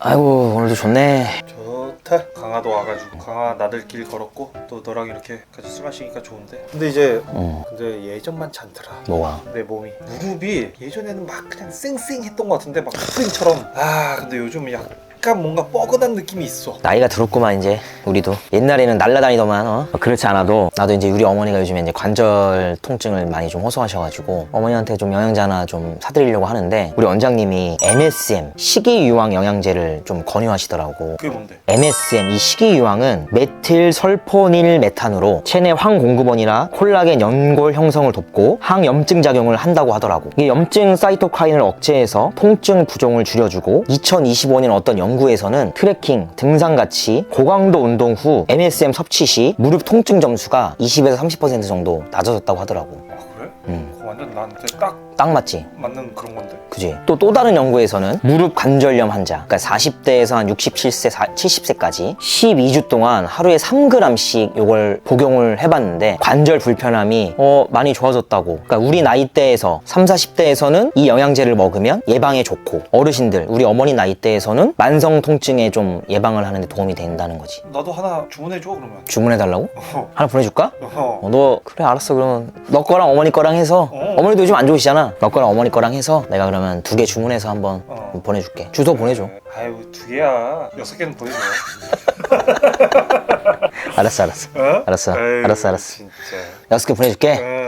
아이고 오늘도 좋네. 좋다. 강화도 와가지고 강화 나들길 걸었고 또 너랑 이렇게 같이 술 마시니까 좋은데. 근데 이제 어. 근데 예전만치 않더라 뭐가? 내 몸이. 무릎이 예전에는 막 그냥 쌩쌩했던 것 같은데 막 스프링처럼. 아 근데 요즘 약 간 뭔가 뻐근한 느낌이 있어 나이가 들었구만 이제 우리도 옛날에는 날라다니더만 어? 그렇지 않아도 나도 이제 우리 어머니가 요즘에 이제 관절 통증을 많이 좀 호소하셔가지고 어머니한테 좀 영양제 하나 좀 사드리려고 하는데 우리 원장님이 MSM 식이유황 영양제를 좀 권유하시더라고 그게 뭔데? MSM 이 식이유황은 메틸 설포닐 메탄으로 체내 황 공급원이나 콜라겐 연골 형성을 돕고 항염증 작용을 한다고 하더라고. 이 염증 사이토카인을 억제해서 통증 부종을 줄여주고 2025년 어떤 연구에서는 트레킹, 등산 같이 고강도 운동 후 MSM 섭취 시 무릎 통증 점수가 20에서 30% 정도 낮아졌다고 하더라고. 완전 나한테 딱 딱 맞지? 맞는 그런 건데 그지? 또 또 다른 연구에서는 무릎 관절염 환자, 그러니까 40대에서 한 67세, 70세까지 12주 동안 하루에 3g씩 이걸 복용을 해봤는데 관절 불편함이 어, 많이 좋아졌다고. 그러니까 우리 나이대에서 3, 40대에서는 이 영양제를 먹으면 예방에 좋고 어르신들, 우리 어머니 나이대에서는 만성 통증에 좀 예방을 하는데 도움이 된다는 거지. 나도 하나 주문해 줘 그러면 주문해달라고? 어. 하나 보내줄까? 어. 어, 너 그래 알았어 그러면 너 거랑 어머니 거랑 해서 어. 어머니도 요즘 안 좋으시잖아 너 거랑 어머니 거랑 해서 내가 그러면 두 개 주문해서 한번 어. 보내줄게 주소 보내줘 아유 두 개야 여섯 개는 보내줘 알았어 알았어 어? 알았어, 아유, 알았어, 알았어. 진짜 여섯 개 보내줄게 어.